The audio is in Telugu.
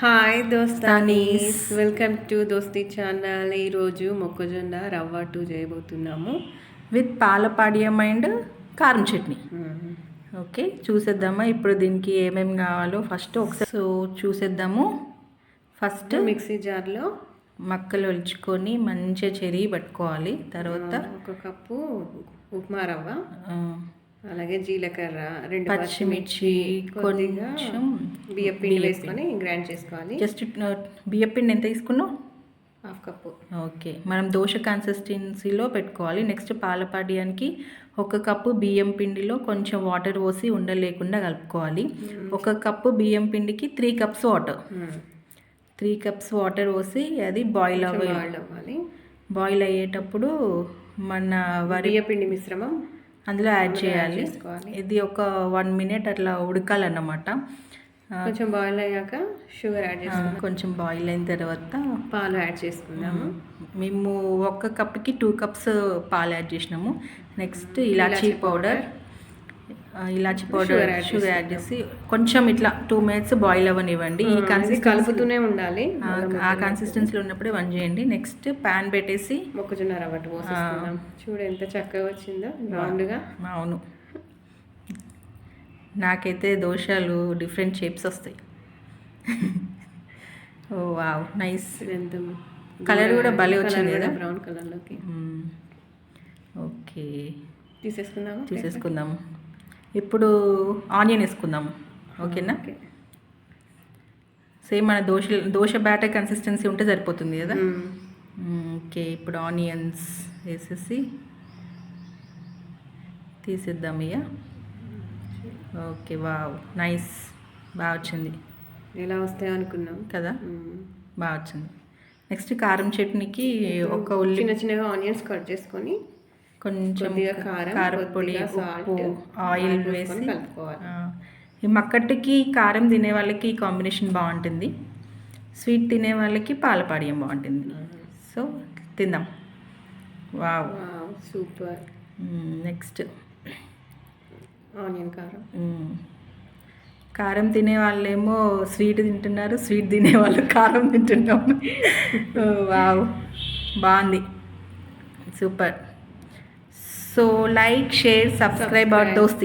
హాయ్ దోస్తానీస్. వెల్కమ్ టు దోస్తి ఛానల్ ఈరోజు మొక్కజొన్న రవ్వ టూ చేయబోతున్నాము. విత్ పాలపాడియం అండ్ కారం చట్నీ. ఓకే చూసేద్దామా? ఇప్పుడు దీనికి ఏమేమి కావాలో ఫస్ట్ ఒకసారి. సో చూసేద్దాము. ఫస్ట్ మిక్సీ జార్లో మక్కలు ఒలుచుకొని మంచిగా చెరిగి పట్టుకోవాలి. తర్వాత ఒక కప్పు ఉప్మా రవ్వ. అలాగే జీలకర్ర రెండు పచ్చిమిర్చి కొద్దిగా కొంచెం బియ్య పిండి వేసుకొని గ్రైండ్ చేసుకోవాలి. జస్ట్ బియ్య పిండి ఎంత తీసుకున్నావు? Half cup. ఓకే. మనం దోశ కన్సిస్టెన్సీలో పెట్టుకోవాలి. నెక్స్ట్ పాలపాడియానికి ఒక కప్పు బియ్యం పిండిలో కొంచెం వాటర్ పోసి ఉండలేకుండా కలుపుకోవాలి. ఒక కప్పు బియ్యం పిండికి three cups water three cups water పోసి అది బాయిల్ అవ్వాలి బాయిల్ అవ్వాలి. బాయిల్ అయ్యేటప్పుడు మన వరి బియ్య పిండి మిశ్రమం. అందులో యాడ్ చేయాలి. ఇది ఒక వన్ మినిట్ అట్లా ఉడకాలన్నమాట. కొంచెం బాయిల్ అయ్యాక షుగర్ యాడ్ చేసుకుందాం. కొంచెం బాయిల్ అయిన తర్వాత పాలు యాడ్ చేసుకుందాము. మేము. ఒక కప్కి టూ కప్స్ పాలు యాడ్ చేసినాము. నెక్స్ట్ ఇలాచీ పౌడర్ ఇలాచీ పౌడర్ షుగర్ యాడ్ చేసి కొంచెం ఇట్లా టూ మినిట్స్ బాయిల్ అవ్వనివ్వండి. ఈ కన్సిస్టెన్సీ కలుపుతూనే ఉండాలి. ఆ కన్సిస్టెన్సీలో ఉన్నప్పుడే వన్ చేయండి. నెక్స్ట్ ప్యాన్ పెట్టేసి మొక్కజొన్న రవ్వ చూడు ఎంత చక్కగా వచ్చిందో రౌండ్గా అవును. నాకైతే దోశలు డిఫరెంట్ షేప్స్ వస్తాయి. ఓ వావ్ నైస్ ఎంత కలర్ కూడా భలే వచ్చింది కదా? బ్రౌన్ కలర్లోకి ఓకే. తీసేసుకుందాము? తీసేసుకుందాము ఇప్పుడు ఆనియన్ వేసుకుందాము. ఓకేనా? ఓకే. సేమ్ మన దోశ దోశ బ్యాటర్ కన్సిస్టెన్సీ ఉంటే సరిపోతుంది కదా? ఓకే ఇప్పుడు ఆనియన్స్ వేసేసి తీసేద్దాం ఇక ఓకే వావ్ నైస్ బాగా వచ్చింది. ఎలా వస్తాయో అనుకున్నాం. కదా. బాగా వచ్చింది. నెక్స్ట్ కారం చట్నీకి ఒక ఉల్లి చిన్న చిన్నగా ఆనియన్స్ కట్ చేసుకొని కొంచెం కారపొడి ఉప్పు ఆయిల్ వేసి కలుపుకోవాలి. మక్కట్టుకి కారం తినే వాళ్ళకి కాంబినేషన్ బాగుంటుంది. స్వీట్ తినే వాళ్ళకి పాలపాడియం బాగుంటుంది. సో తిందాం. Wow. Wow super. Next. Onion కారం. కారం తినే వాళ్ళేమో స్వీట్ తింటున్నారు స్వీట్ తినే వాళ్ళు కారం తింటున్నాం వావ్. బాగుంది. Super. So like share subscribe और दोस्ती।